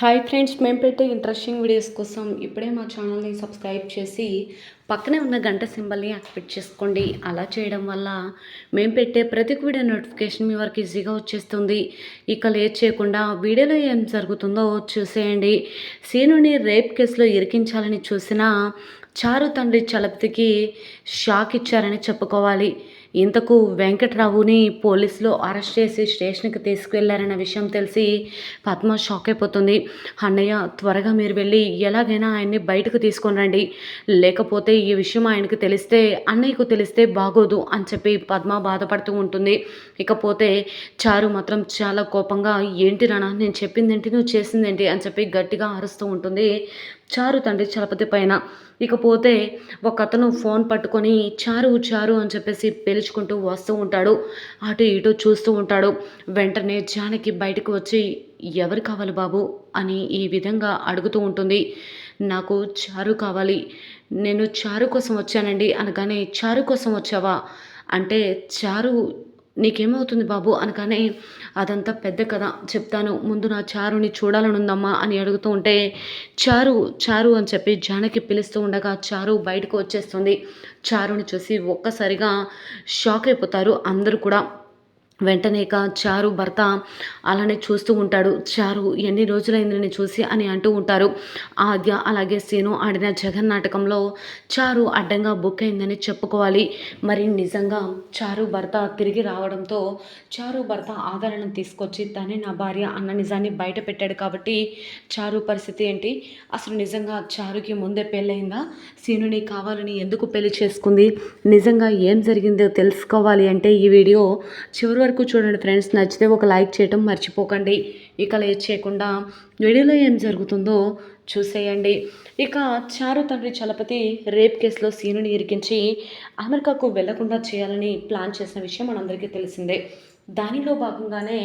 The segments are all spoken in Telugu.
హాయ్ ఫ్రెండ్స్ మేము పెట్టే ఇంట్రెస్టింగ్ వీడియోస్ కోసం ఇప్పుడే మా ఛానల్ని సబ్స్క్రైబ్ చేసి పక్కనే ఉన్న గంట సింబల్ని యాక్టివేట్ చేసుకోండి. అలా చేయడం వల్ల మేము పెట్టే ప్రతి వీడియో నోటిఫికేషన్ మీ వరకు ఈజీగా వచ్చేస్తుంది. ఇక లేట్ చేయకుండా వీడియోలో ఏం జరుగుతుందో చూసేయండి. సీనుని రేప్ కేసులో ఇరికించాలని చూసిన చారు తండ్రి చలపతికి షాక్ ఇచ్చారని చెప్పుకోవాలి. ఇంతకు వెంకట్రావుని పోలీసులు అరెస్ట్ చేసి స్టేషన్కి తీసుకువెళ్ళారన్న విషయం తెలిసి పద్మ షాక్ అయిపోతుంది. అన్నయ్య త్వరగా మీరు వెళ్ళి ఎలాగైనా ఆయన్ని బయటకు తీసుకొని రండి. లేకపోతే ఈ విషయం ఆయనకు తెలిస్తే అన్నయ్యకు తెలిస్తే బాగోదు అని చెప్పి పద్మ బాధపడుతూ ఉంటుంది. ఇకపోతే చారు మాత్రం చాలా కోపంగా ఏంటి రానా నేను చెప్పిందేంటి? నువ్వు చేసిందేంటి? అని చెప్పి గట్టిగా అరుస్తూ ఉంటుంది. చారు తండ్రి చలపతి పైన. ఇకపోతే ఒక అతను ఫోన్ పట్టుకొని చారు చారు అని చెప్పేసి పిలుచుకుంటూ వస్తూ ఉంటాడు. అటు ఇటు చూస్తూ ఉంటాడు. వెంటనే జానకి బయటకు వచ్చి ఎవరు కావాలి బాబు? అని ఈ విధంగా అడుగుతూ ఉంటుంది. నాకు చారు కావాలి. నేను చారు కోసం వచ్చానండి. అనగానే చారు కోసం వచ్చావా? అంటే చారు నీకేమవుతుంది బాబు అనగానే అదంతా పెద్ద కథ. చెప్తాను. ముందు నా చారుని చూడాలని ఉందమ్మా అని అడుగుతూ ఉంటే చారు చారు అని చెప్పి జానకి పిలుస్తూ ఉండగా చారు బయటకు వచ్చేస్తుంది. చారుని చూసి ఒక్కసారిగా షాక్ అయిపోతారు అందరూ కూడా. వెంటనే ఇక చారు భర్త అలానే చూస్తూ ఉంటాడు. చారు ఎన్ని రోజులైంది నేను చూసి అని అంటూ ఉంటారు. ఆద్య అలాగే సీను ఆడిన జగన్ నాటకంలో చారు అడ్డంగా బుక్ అయిందని చెప్పుకోవాలి. మరి నిజంగా చారు భర్త తిరిగి రావడంతో చారు భర్త ఆదరణ తీసుకొచ్చి తనే నా భార్య అన్న నిజాన్ని బయట పెట్టాడు కాబట్టి చారు పరిస్థితి ఏంటి? అసలు నిజంగా చారుకి ముందే పెళ్ళయిందా? సీనుని కావాలని ఎందుకు పెళ్ళి చేసుకుంది? నిజంగా ఏం జరిగిందో తెలుసుకోవాలి అంటే ఈ వీడియో చివరి వరకు చూడండి ఫ్రెండ్స్ నచ్చితే ఒక లైక్ చేయటం మర్చిపోకండి. ఇక లేట్ చేయకుండా వీడియోలో ఏం జరుగుతుందో చూసేయండి. ఇక చారు తండ్రి చలపతి రేప్ కేసులో సీనుని ఇరికించి అమెరికాకు వెళ్ళకుండా చేయాలని ప్లాన్ చేసిన విషయం మనందరికీ తెలిసిందే. దానిలో భాగంగానే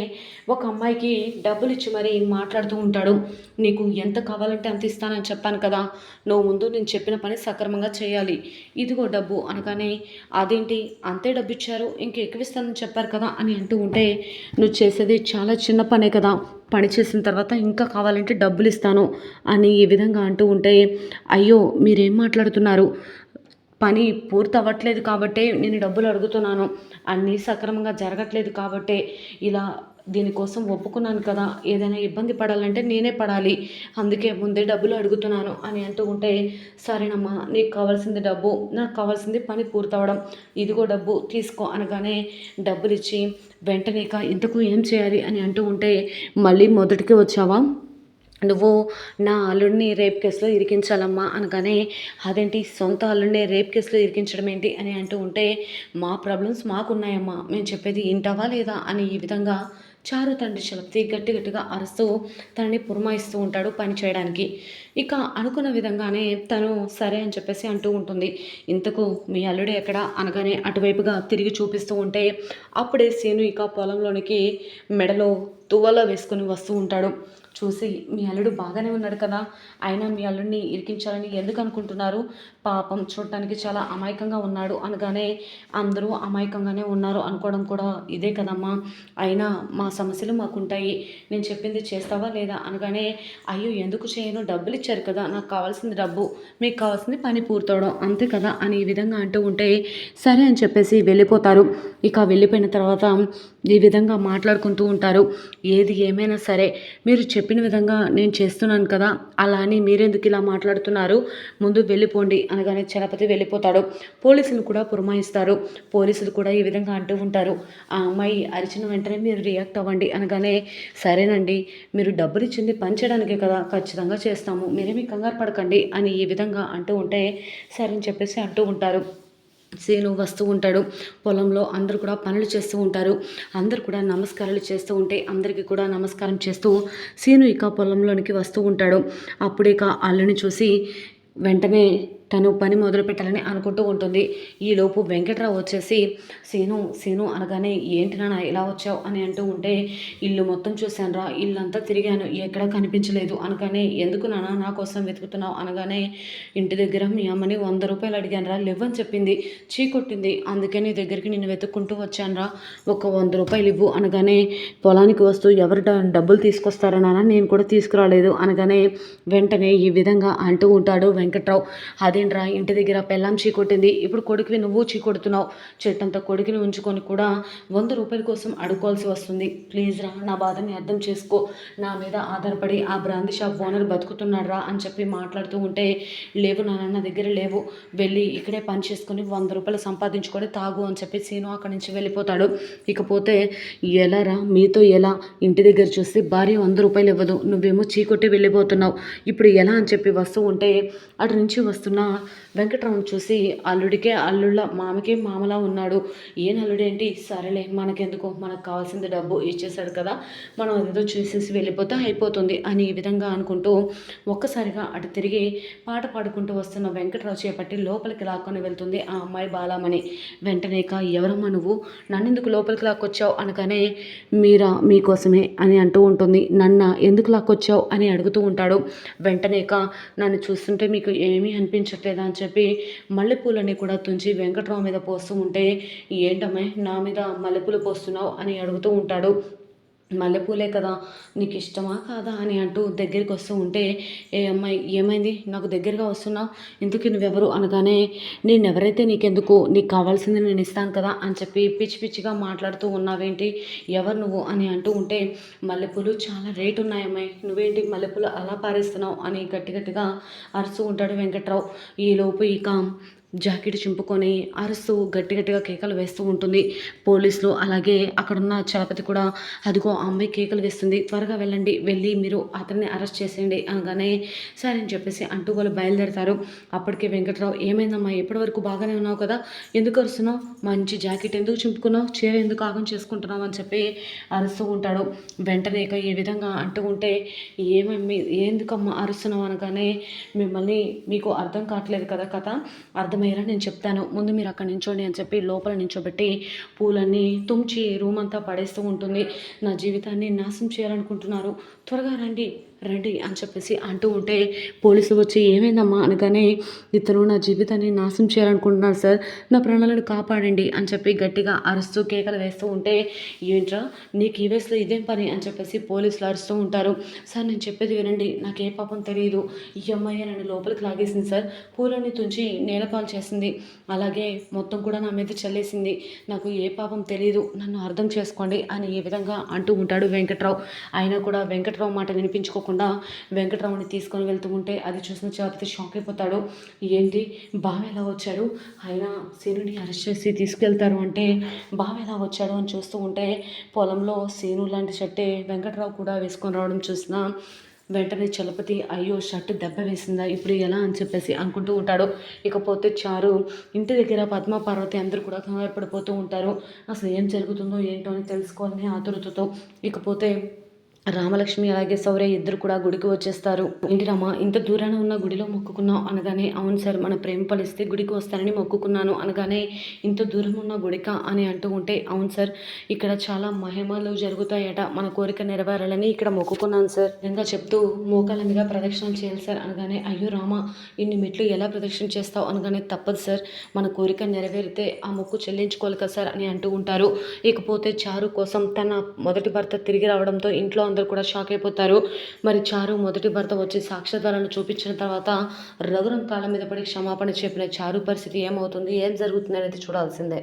ఒక అమ్మాయికి డబ్బులు ఇచ్చి మరీ మాట్లాడుతూ ఉంటాడు. నీకు ఎంత కావాలంటే అంత ఇస్తానని చెప్పాను కదా. నువ్వు ముందు నేను చెప్పిన పని సక్రమంగా చేయాలి. ఇదిగో డబ్బు అనగానే అదేంటి? అంతే డబ్బు ఇచ్చారు ఇంక ఎక్కువ ఇస్తానని చెప్పారు కదా అని అంటూ ఉంటే నువ్వు చేసేది చాలా చిన్న పనే కదా. పని చేసిన తర్వాత ఇంకా కావాలంటే డబ్బులు ఇస్తాను అని ఈ విధంగా అంటూ ఉంటే అయ్యో మీరేం మాట్లాడుతున్నారు? పని పూర్తవ్వట్లేదు కాబట్టే నేను డబ్బులు అడుగుతున్నాను. అన్నీ సక్రమంగా జరగట్లేదు కాబట్టే ఇలా దీనికోసం ఒప్పుకున్నాను కదా. ఏదైనా ఇబ్బంది పడాలంటే నేనే పడాలి. అందుకే ముందే డబ్బులు అడుగుతున్నాను అని అంటూ ఉంటే సరేనమ్మా నీకు కావాల్సింది డబ్బు నాకు కావాల్సింది పని పూర్తవడం ఇదిగో డబ్బు తీసుకో అనగానే డబ్బులు ఇచ్చి వెంటనే ఇంతకు ఏం చేయాలి? అని అంటూ ఉంటే మళ్ళీ మొదటికి వచ్చావా? నువ్వు నా అల్లుడిని రేప్ కేసులో ఇరికించాలమ్మా అనగానే అదేంటి? సొంత అల్లుడిని రేప్ కేసులో ఇరికించడం ఏంటి? అని అంటూ ఉంటే మా ప్రాబ్లమ్స్ మాకున్నాయమ్మా. మేము చెప్పేది ఇంటవా లేదా? అని ఈ విధంగా చారు తండ్రి చలపతి గట్టి గట్టిగా అరుస్తూ తనని పురమాయిస్తూ ఉంటాడు పని చేయడానికి. ఇక అనుకున్న విధంగానే తను సరే అని చెప్పేసి అంటూ ఉంటుంది. ఇంతకు మీ అల్లుడు ఎక్కడ? అనగానే అటువైపుగా తిరిగి చూపిస్తూ ఉంటే అప్పుడే సీను ఇక పొలంలోనికి మెడలో తువ్వలో వేసుకుని వస్తూ ఉంటాడు. చూసి మీ అల్లుడు బాగానే ఉన్నాడు కదా. అయినా మీ అల్లుడిని ఇరికించాలని ఎందుకు అనుకుంటున్నారు? పాపం చూడటానికి చాలా అమాయకంగా ఉన్నాడు అనగానే అందరూ అమాయకంగానే ఉన్నారు అనుకోవడం కూడా ఇదే కదమ్మా. అయినా మా సమస్యలు మాకుంటాయి. నేను చెప్పింది చేస్తావా లేదా? అనగానే అయ్యో ఎందుకు చేయను? డబ్బులు ఇచ్చారు కదా. నాకు కావాల్సింది డబ్బు. మీకు కావాల్సింది పని పూర్తవడం. అంతే కదా అని ఈ విధంగా అంటూ ఉంటే సరే అని చెప్పేసి వెళ్ళిపోతారు. ఇక వెళ్ళిపోయిన తర్వాత ఈ విధంగా మాట్లాడుకుంటూ ఉంటారు. ఏది ఏమైనా సరే మీరు చెప్పిన విధంగా నేను చేస్తున్నాను కదా అలా అని మీరెందుకు ఇలా మాట్లాడుతున్నారు? ముందు వెళ్ళిపోండి అనగానే చలపతి వెళ్ళిపోతాడు. పోలీసులు కూడా పురమాయిస్తారు. పోలీసులు కూడా ఈ విధంగా అంటూ ఉంటారు. ఆ అమ్మాయి అరిచిన వెంటనే మీరు రియాక్ట్ అవ్వండి అనగానే సరేనండి మీరు డబ్బులు ఇచ్చింది పనిచేయడానికే కదా ఖచ్చితంగా చేస్తాము. మీరేమీ కంగారు పడకండి అని ఈ విధంగా అంటూ ఉంటే సరే అని చెప్పేసి అంటూ ఉంటారు. శీను వస్తూ ఉంటాడు. పొలంలో అందరూ కూడా పనులు చేస్తూ ఉంటారు. అందరు కూడా నమస్కారాలు చేస్తూ ఉంటే అందరికీ కూడా నమస్కారం చేస్తూ సీను ఇక పొలంలోనికి వస్తూ ఉంటాడు. అప్పుడు ఇక అల్లుని చూసి వెంటనే తను పని మొదలు పెట్టాలని అనుకుంటూ ఉంటుంది. ఈలోపు వెంకట్రావు వచ్చేసి సీను సీను అనగానే ఏంటి నాన్న ఇలా వచ్చావు? అని అంటూ ఉంటే ఇల్లు మొత్తం చూశాను రా ఇల్లంతా తిరిగాను ఎక్కడా కనిపించలేదు. అనగానే ఎందుకు నాన్న నా కోసం వెతుకుతున్నావు? అనగానే ఇంటి దగ్గర మీ అమ్మని వంద రూపాయలు అడిగాను రా లేవని చెప్పింది చీ కొట్టింది అందుకే నీ దగ్గరికి నిన్ను వెతుక్కుంటూ వచ్చాను రా ఒక వంద రూపాయలు ఇవ్వు. అనగానే పొలానికి వస్తూ ఎవరు డబ్బులు తీసుకొస్తారా నాన్న నేను కూడా తీసుకురాలేదు. అనగానే వెంటనే ఈ విధంగా అంటూ ఉంటాడు వెంకట్రావు. అదేంట్రా ఇంటి దగ్గర పెళ్ళాం చీ కొట్టింది. ఇప్పుడు కొడుకువి నువ్వు చీకొడుతున్నావు చెట్టంత కొడుకుని ఉంచుకొని కూడా వంద రూపాయల కోసం అడుక్కోవాల్సి వస్తుంది. ప్లీజ్ రా నా బాధని అర్థం చేసుకో. నా మీద ఆధారపడి ఆ బ్రాంది షాప్ ఓనర్ బతుకుతున్నాడు రా అని చెప్పి మాట్లాడుతూ ఉంటే లేవు నాన్న దగ్గర లేవు. వెళ్ళి ఇక్కడే పని చేసుకొని వంద రూపాయలు సంపాదించుకొని తాగు అని చెప్పి సీను అక్కడి నుంచి వెళ్ళిపోతాడు. ఇకపోతే ఎలా రా? మీతో ఎలా? ఇంటి దగ్గర చూస్తే భార్య వంద రూపాయలు ఇవ్వదు. నువ్వేమో చీకొట్టి వెళ్ళిపోతున్నావు. ఇప్పుడు ఎలా? అని చెప్పి వస్తూ ఉంటే అటు నుంచి వస్తున్న వెంకట్రామన్ చూసి అల్లుడికే అల్లుళ్ళ మామకే మామలా ఉన్నాడు. ఏం అల్లుడేంటి సరేలే మనకెందుకు మనకు కావాల్సింది డబ్బు ఇచ్చేసాడు కదా. మనం అదేదో చూసేసి వెళ్ళిపోతే అయిపోతుంది అని ఈ విధంగా అనుకుంటూ ఒక్కసారిగా అటు తిరిగి పాట పాడుకుంటూ వస్తున్న వెంకట్రావు చేపట్టి లోపలికి లాక్కొని వెళ్తుంది ఆ అమ్మాయి బాలామణి. వెంటనేక ఎవరమ్మా నువ్వు? నన్నెందుకు లోపలికి లాక్కొచ్చావు? అనగానే మీరా మీకోసమే అని అంటూ ఉంటుంది. నన్న ఎందుకు లాక్కొచ్చావు? అని అడుగుతూ ఉంటాడు. వెంటనేక నన్ను చూస్తుంటే మీకు ఏమీ అనిపించట్లేదా అని చెప్పి మల్లెపూలని కూడా తుంచి వెంకట్రావు మీద పోస్తూ ఉంటే ఏంటమ్మాయి నా మీద మల్లెపూలు పోస్తున్నావు? అని అడుగుతూ ఉంటాడు. మల్లెపూలే కదా నీకు ఇష్టమా కాదా అని అంటూ దగ్గరికి వస్తూ ఉంటే ఏ అమ్మాయి ఏమైంది? నాకు దగ్గరగా వస్తున్నావు ఎందుకు నువ్వెవరు? అనగానే నేను ఎవరైతే నీకెందుకు? నీకు కావాల్సింది నేను ఇస్తాను కదా అని చెప్పి పిచ్చి పిచ్చిగా మాట్లాడుతూ ఉన్నావేంటి? ఎవరు నువ్వు? అని అంటూ ఉంటే మల్లెపూలు చాలా రేటు ఉన్నాయి అమ్మాయి. నువ్వేంటి మల్లెపూలు అలా పారేస్తున్నావు? అని గట్టి గట్టిగా అరుస్తూ ఉంటాడు వెంకట్రావు. ఈలోపు ఇక జాకెట్ చింపుకొని అరుస్తూ గట్టి గట్టిగా కేకలు వేస్తూ ఉంటుంది. పోలీసులు అలాగే అక్కడున్న చలపతి కూడా అదిగో ఆ అమ్మాయి కేకలు వేస్తుంది. త్వరగా వెళ్ళండి. వెళ్ళి మీరు అతన్ని అరెస్ట్ చేసేయండి అనగానే సరే అని చెప్పేసి అంటూ వాళ్ళు బయలుదేరతారు. అప్పటికే వెంకట్రావు ఏమైందమ్మా? ఇప్పటి వరకు బాగానే ఉన్నావు కదా? ఎందుకు అరుస్తున్నావు? మంచి జాకెట్ ఎందుకు చింపుకున్నావు? చీర ఎందుకు ఆగం చేసుకుంటున్నావు? అని చెప్పి అరుస్తూ ఉంటాడు. వెంటనే ఇక ఈ విధంగా అంటూ ఉంటే ఏమమ్మీ? ఎందుకమ్మా అరుస్తున్నావు? అనగానే మిమ్మల్ని మీకు అర్థం కావట్లేదు కదా కథ. అర్థమయ్యేలా నేను చెప్తాను. ముందు మీరు అక్కడ నించోండి అని చెప్పి లోపల నించోబెట్టి పూలన్నీ తుంచి రూమ్ అంతా పడేస్తూ ఉంటుంది. నా జీవితాన్ని నాశనం చేయాలనుకుంటున్నారు. త్వరగా రండి రండి అని చెప్పేసి అంటూ ఉంటే పోలీసులు వచ్చి ఏమైందమ్మా? అనగానే ఇతను నా జీవితాన్ని నాశనం చేయాలనుకుంటున్నారు సార్. నా ప్రాణాలను కాపాడండి అని చెప్పి గట్టిగా అరుస్తూ కేకలు వేస్తూ ఉంటే ఏంట్రా? నీకు ఈ వయసులో ఇదేం పని? అని చెప్పేసి పోలీసులు అరుస్తూ ఉంటారు. సార్ నేను చెప్పేది వినండి. నాకు ఏ పాపం తెలియదు ఈ అమ్మాయి నన్ను లోపలికి లాగేసింది సార్. పూలన్నీ తుంచి నేలపాల్చి చేసింది. అలాగే మొత్తం కూడా నా మీద చల్లేసింది. నాకు ఏ పాపం తెలియదు నన్ను అర్థం చేసుకోండి అని ఈ విధంగా అంటూ ఉంటాడు వెంకట్రావు. అయినా కూడా వెంకట్రావు మాట వినిపించుకోకుండా వెంకట్రావుని తీసుకొని వెళ్తూ ఉంటే అది చూసిన చేపతి షాక్ అయిపోతాడు. ఏంటి? బావ ఎలా వచ్చాడు ఆయన సీనుని అరెస్ట్ చేసి తీసుకెళ్తారు అంటే బావ ఎలా వచ్చాడు అని చూస్తూ ఉంటే పొలంలో సీను లాంటి షర్టే వెంకట్రావు కూడా వేసుకొని రావడం చూసిన వెంటనే చలపతి అయ్యో షర్ట్ దెబ్బ వేసిందా? ఇప్పుడు ఎలా? అని చెప్పేసి అనుకుంటూ ఉంటాడు. ఇకపోతే చారు ఇంటి దగ్గర పద్మ పార్వతి అందరూ కూడా కంగారు పడిపోతూ ఉంటారు. అసలు ఏం జరుగుతుందో ఏంటో అని తెలుసుకోవాలని ఆతురతతో ఇకపోతే రామలక్ష్మి అలాగే సౌర్య ఇద్దరు కూడా గుడికి వచ్చేస్తారు. ఏంటి రామ ఇంత దూరాన ఉన్న గుడిలో మొక్కుకున్నావు అనగానే అవును సార్ మన ప్రేమ ఫలిస్తే గుడికి వస్తానని మొక్కుకున్నాను అనగానే ఇంత దూరం ఉన్న గుడిక అని అంటూ ఉంటే అవును సార్ ఇక్కడ చాలా మహిమలు జరుగుతాయట. మన కోరిక నెరవేరాలని ఇక్కడ మొక్కుకున్నాను సార్. ఇంకా చెప్తూ మోకాల మీద ప్రదక్షిణ చేయాలి సార్ అనగానే అయ్యో రామ ఇన్ని మెట్లు ఎలా ప్రదక్షిణ చేస్తావు అనగానే తప్పదు సార్. మన కోరిక నెరవేరితే ఆ మొక్కు చెల్లించుకోవాలి కదా సార్ అని అంటూ ఉంటారు. ఇకపోతే చారు కోసం తన మొదటి భర్త తిరిగి రావడంతో ఇంట్లో అందరూ కూడా షాక్ అయిపోతారు. మరి చారు మొదటి భర్త వచ్చి సాక్ష్యాధారాలను చూపించిన తర్వాత రఘురం కాళ్ళ మీద పడి క్షమాపణ చెప్పిన చారు పరిస్థితి ఏమవుతుంది? ఏం జరుగుతుంది అనేది చూడాల్సిందే.